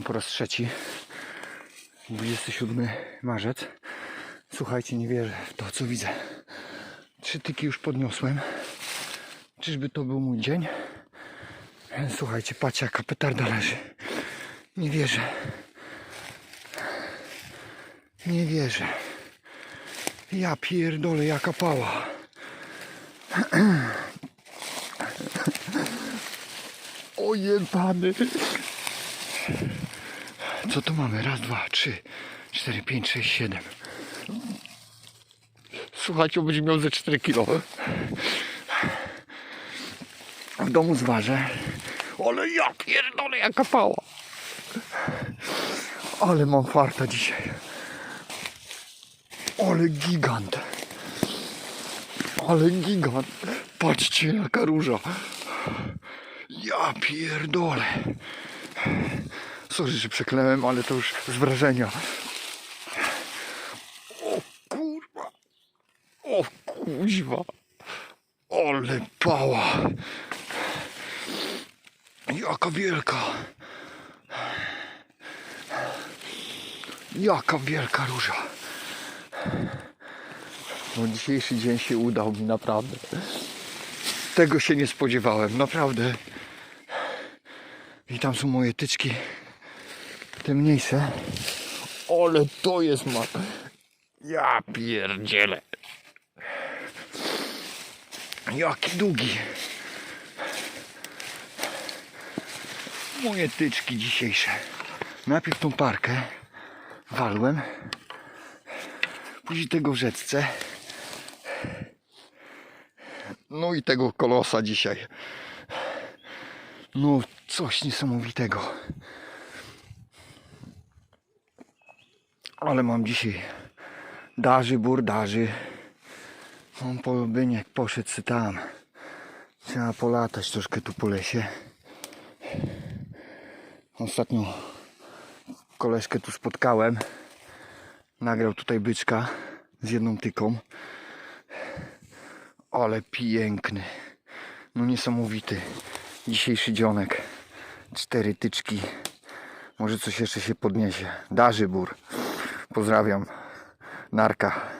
nagrywam po raz trzeci. 27 marzec. Słuchajcie, nie wierzę w to, co widzę. Trzy tyki już podniosłem. Czyżby to był mój dzień? Słuchajcie, patrzcie jaka petarda leży. Nie wierzę. Nie wierzę. Ja pierdolę, jaka pała. Ojebany. Co tu mamy? Raz, dwa, trzy, cztery, pięć, sześć, siedem. Słuchajcie, będzie miał ze 4 kilo. W domu zważę. Ale ja pierdolę, jaka pała. Ale mam farta dzisiaj. Ale gigant. Ale gigant. Patrzcie, jaka róża. Ja pierdolę. Sorry, że ale to już z wrażenia. O kurwa. O kuźwa. Ale pała. Jaka wielka. Jaka wielka róża. No dzisiejszy dzień się udał mi naprawdę. Tego się nie spodziewałem, naprawdę. I tam są moje tyczki. Te mniejsze. Ale to jest ma. Ja pierdzielę. Jaki długi. Moje tyczki dzisiejsze. Najpierw tą parkę walłem. Później tego w rzeczce. No i tego kolosa dzisiaj. No coś niesamowitego. Ale mam dzisiaj darzy, burdarzy. Mam polubieniek, poszedł sy tam. Trzeba polatać troszkę tu po lesie. Ostatnio koleżkę tu spotkałem. Nagrał tutaj byczka z jedną tyką. Ale piękny. No niesamowity. Dzisiejszy dzionek. Cztery tyczki. Może coś jeszcze się podniesie. Darzy bór. Pozdrawiam. Narka.